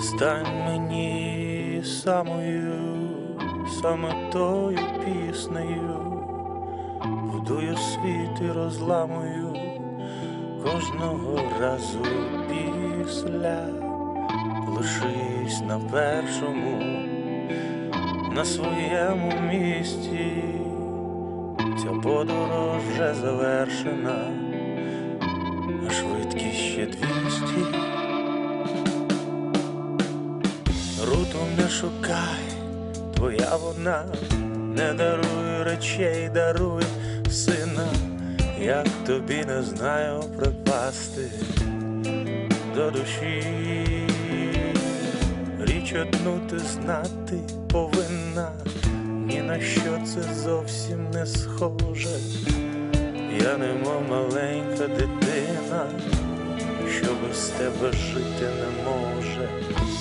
Стань мені самою, саме тою піснею, вдую світ і розламую. Кожного разу після, лишись на першому, на своєму місці, ця подорож вже завершена, а швидкість ще двісті. Руту не шукай, твоя вона, не даруй речей, даруй сина, як тобі не знаю припасти до душі. Річ одну ти знати повинна, ні на що це зовсім не схоже. Я немов маленька дитина, що без тебе жити не може.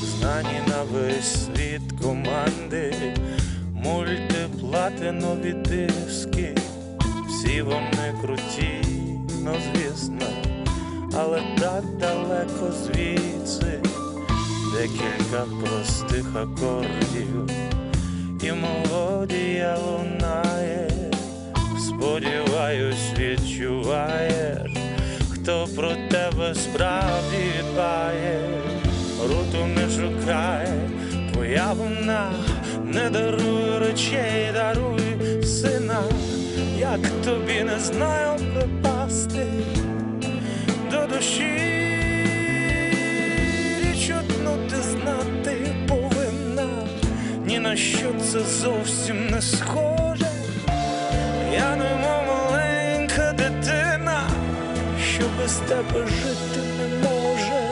Знані на весь світ команди, мультиплатинові диски, всі вони круті, ну звісно, але так далеко звідси, декілька простих акордів, і мелодія лунає, сподіваюсь, відчуваєш, хто про тебе справді дбає, руту не шукай, твоя вона. Не даруй речей, даруй сина, як тобі не знаю припасти до душі. Річ одну ти знати повинна, ні на що це зовсім не схоже. Я немов маленька дитина, що без тебе жити не може.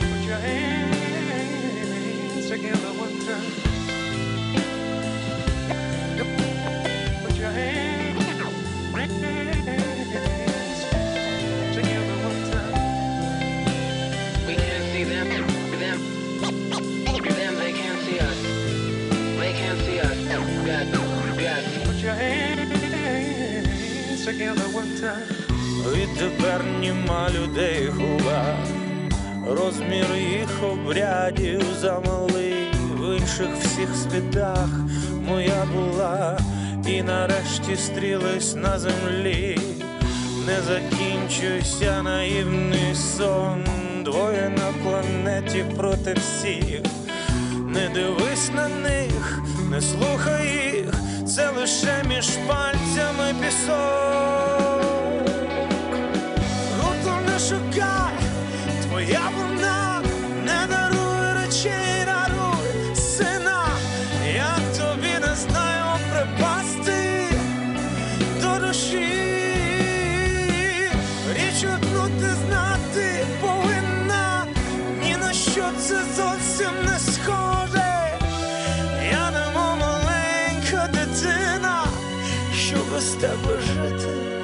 Put your hands together one time. Відтепер німа людей губа, розмір їх обрядів замалий в інших всіх світах. Моя була, і нарешті стрілись на землі, не закінчуйся наївний сон, двоє на планеті проти всіх. Не дивись на них, не слухай їх, це лише між пальцями пісок. душі, річ одну ти знати повинна, ні на що це зовсім не схоже. Я немов маленька дитина, що без тебе жити.